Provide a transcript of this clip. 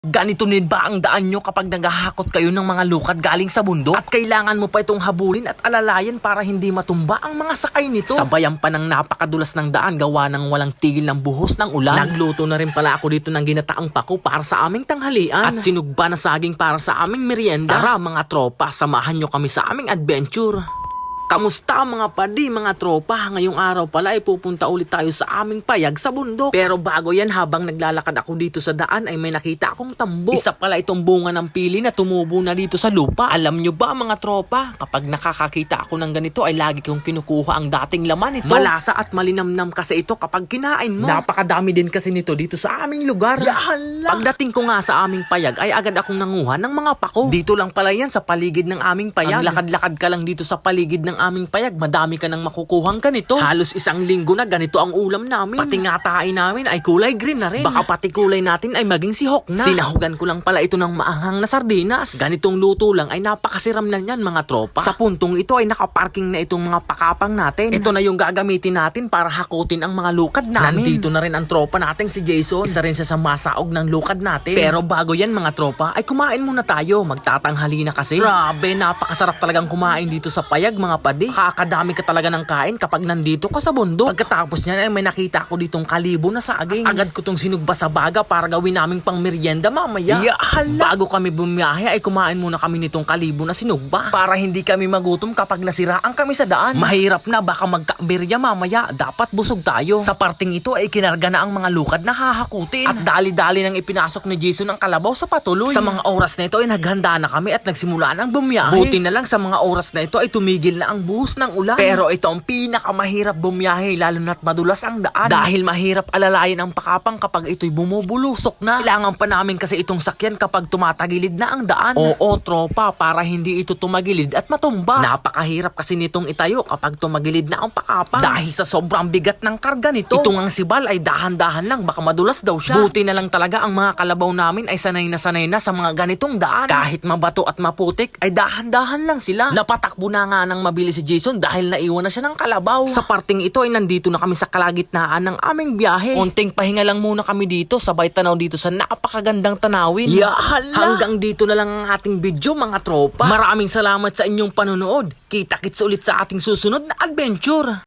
Ganito din ba ang daan nyo kapag naghahakot kayo ng mga lukad galing sa bundok? At kailangan mo pa itong habulin at alalayan para hindi matumba ang mga sakay nito. Sabayan pa ng napakadulas ng daan gawa ng walang tigil ng buhos ng ulan. Nagluto na rin pala ako dito ng ginataang pako para sa aming tanghalian. At sinugba na saging para sa aming merienda. Tara mga tropa, samahan nyo kami sa aming adventure. Kamusta mga padi, mga tropa? Ngayong araw pala ay pupunta ulit tayo sa aming payag sa bundok. Pero bago yan, habang naglalakad ako dito sa daan ay may nakita akong tambo. Isa pala itong bunga ng pili na tumubo na dito sa lupa. Alam nyo ba mga tropa, kapag nakakakita ako ng ganito ay lagi kong kinukuha ang dating laman ito. Malasa at malinamnam kasi ito kapag kinain mo. Napakadami din kasi nito dito sa aming lugar. Yahala! Pagdating ko nga sa aming payag ay agad akong nanguha ng mga pako. Dito lang pala yan sa paligid ng aming payag. Ang lakad-lakad ka lang dito sa paligid ng aming payag, madami ka nang makukuhang ganito. Halos isang linggo na ganito ang ulam namin. Pati nga tayo namin ay kulay green na rin. Baka pati kulay natin ay maging sihok na. Sinahugan ko lang pala ito ng maanghang na sardinas. Ganitong luto lang ay napakasiram na niyan mga tropa. Sa puntong ito ay nakaparking na itong mga pakapang natin. Ito na yung gagamitin natin para hakutin ang mga lukad namin. Nandito na rin ang tropa natin si Jason. Isa rin siya sa masaog ng lukad natin. Pero bago yan mga tropa, ay kumain muna tayo. Magtatanghali na kasi. Grabe, napakasarap talagang kumain dito sa payag mga padi. Kakadami ka talaga ng kain kapag nandito ka sa bundok. Pagkatapos niyan ay may nakita ako ditong kalibo na saging. Agad ko tong sinugba sa baga para gawin naming pang merienda mamaya. Yahala! Bago kami bumiyahe ay kumain muna kami nitong kalibo na sinugba. Para hindi kami magutom kapag nasiraan kami sa daan. Mahirap na baka magkaberya mamaya. Dapat busog tayo. Sa parting ito ay kinarga na ang mga lukad na hahakutin. At dali-dali nang ipinasok ni Jason ang kalabaw sa patuloy. Sa mga oras na ito ay naghanda na kami at nagsimula ng bumiyahe. Buti na lang sa mga oras na ito ay tumigil na ang buhos ng ulan. Pero ito ang pinakamahirap bumiyahe lalo na't madulas ang daan. Dahil mahirap alalayan ang pakapang kapag ito'y bumubulusok na. Kailangan pa namin kasi itong sakyan kapag tumatagilid na ang daan. Oo, tropa, para hindi ito tumagilid at matumba. Napakahirap kasi nitong itayo kapag tumagilid na ang pakapang. Dahil sa sobrang bigat ng karga nito. Itong ang sibal ay dahan-dahan lang, baka madulas daw siya. Buti na lang talaga ang mga kalabaw namin ay sanay na sanay na sa mga ganitong daan. Kahit mabato at maputik, ay dahan-dahan lang sila. Napatakbo na nga ng mabilis si Jason dahil naiwan na siya ng kalabaw. Sa parting ito ay nandito na kami sa kalagitnaan ng aming biyahe. Konting pahinga lang muna kami dito, sabay tanaw dito sa napakagandang tanawin. Yahala! Hanggang dito na lang ang ating video mga tropa. Maraming salamat sa inyong panonood. Kita-kits ulit sa ating susunod na adventure.